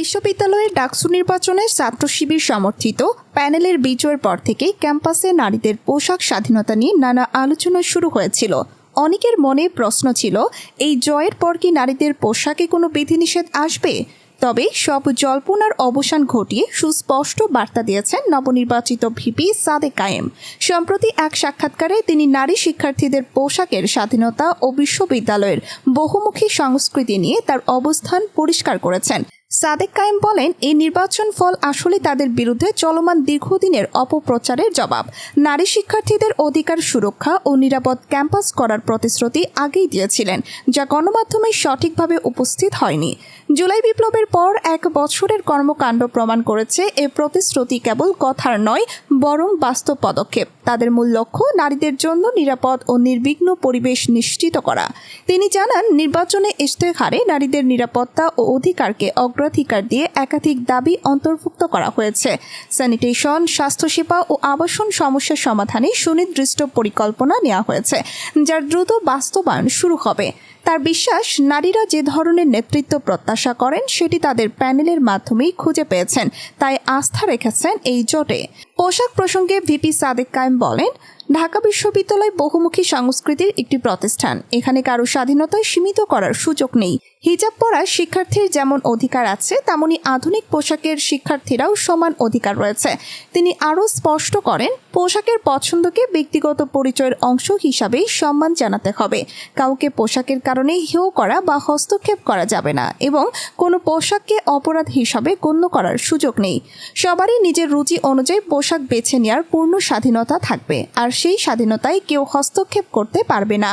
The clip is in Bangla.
বিশ্ববিদ্যালয়ের ডাকসু নির্বাচনে ছাত্র শিবির সমর্থিত প্যানেলের বিজয়ের পর থেকে ক্যাম্পাসে নারীদের পোশাক স্বাধীনতা নিয়ে নানা আলোচনা শুরু হয়েছিল। অনেকের মনে প্রশ্ন ছিল, এই জয়ের পর কি নারীদের পোশাকে কোনো বিধিনিষেধ আসবে? তবে সব জল্পনার অবসান ঘটিয়ে সুস্পষ্ট বার্তা দিয়েছেন নবনির্বাচিত ভিপি সাদে কায়েম। সম্প্রতি এক সাক্ষাৎকারে তিনি নারী শিক্ষার্থীদের পোশাকের স্বাধীনতা ও বিশ্ববিদ্যালয়ের বহুমুখী সংস্কৃতি নিয়ে তার অবস্থান পরিষ্কার করেছেন। সাদেক কায়েম বলেন, এই নির্বাচন ফল আসলে তাদের বিরুদ্ধে চলমান দীর্ঘদিনের অপপ্রচারের জবাব। নারী শিক্ষার্থীদের অধিকার সুরক্ষা ও নিরাপদ ক্যাম্পাস করার প্রতিশ্রুতি আগেই দিয়েছিলেন, যা গণমাধ্যমে সঠিকভাবে উপস্থিত হয়নি। জুলাই বিপ্লবের পর এক বছরের কর্মকাণ্ড প্রমাণ করেছে এ প্রতিশ্রুতি কেবল কথার নয়, বরং বাস্তব পদক্ষেপ। তাদের মূল লক্ষ্য, নারীদের জন্য নিরাপদ ও নির্বিঘ্ন পরিবেশ নিশ্চিত করা। তিনি জানান, নির্বাচনে ইশতেহারে নারীদের নিরাপত্তা ও অধিকারকে অগ্রাধিকার দিয়ে একাধিক দাবি অন্তর্ভুক্ত করা হয়েছে। স্যানিটেশন, স্বাস্থ্যসেবা ও আবাসন সমস্যার সমাধানে সুনির্দিষ্ট পরিকল্পনা নেওয়া হয়েছে, যার দ্রুত বাস্তবায়ন শুরু হবে। তার বিশ্বাস, নারীরা যে ধরনের নেতৃত্ব প্রত্যাশা করেন, সেটি তাদের প্যানেলের মাধ্যমেই খুঁজে পেয়েছেন, তাই আস্থা রেখেছেন এই জোটে। পোশাক প্রসঙ্গে ভিপি সাদেক কায়েম বলেন ঢাকা বিশ্ববিদ্যালয় বহুমুখী সংস্কৃতির একটি প্রতিষ্ঠান। এখানে কারও স্বাধীনতায় সীমিত করার সুযোগ নেই। হিজাব পরা শিক্ষার্থীর যেমন অধিকার আছে, তেমনি আধুনিক পোশাকের শিক্ষার্থীরাও সমান অধিকার রয়েছে। তিনি আরও স্পষ্ট করেন, পোশাকের পছন্দকে ব্যক্তিগত পরিচয়ের অংশ হিসাবেই সম্মান জানাতে হবে। কাউকে পোশাকের কারণে হেয় করা বা হস্তক্ষেপ করা যাবে না এবং কোনো পোশাককে অপরাধ হিসাবে গণ্য করার সুযোগ নেই। সবারই নিজের রুচি অনুযায়ী পোশাক বেছে নেওয়ার পূর্ণ স্বাধীনতা থাকবে। আর সেই স্বাধীনতায় কেউ হস্তক্ষেপ করতে পারবে না।